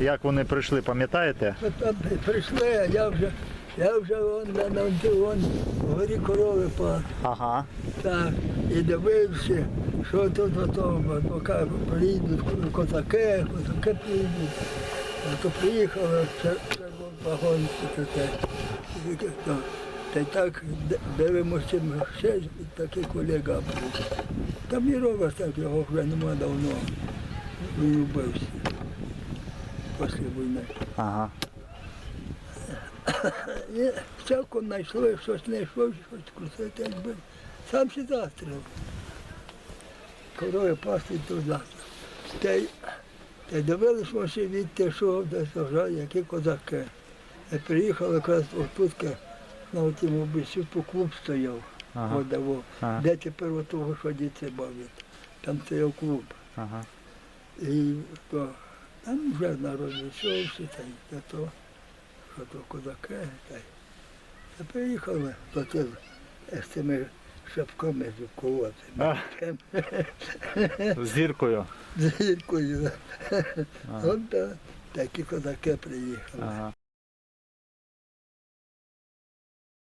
Як вони прийшли, пам'ятаєте? От Там прийшли, а я вже, я вже вон, на, на, вон, горі корови пас. Ага. Так, і дивився, що тут ото, поки приїдуть козаки, козаки приїдуть. А то приїхали, це, це вагон, це, та й так дивимося, ще такий колега був. Там і ровер так його вже нема давно. Він вбився після війни. Ага. І всяко знайшли, щось знайшов, щось крутити, якби. Сам си застріл. Корови пасти то застріл. Та й, та й дивилися ми ще відти, що десь вже, які козаки. І приїхали якраз отутки, на тім обіцю, по клуб стояв. Ага. От, во. Ага. Де тепер от того, що діти бавлять. Там стояв клуб. Ага. І то, там вже народ відчувся, та й не то, що то козаки, та й та приїхали, то ти з цими шапками зубковатими. З зіркою. З гіркою. От та, такі козаки приїхали. Ага.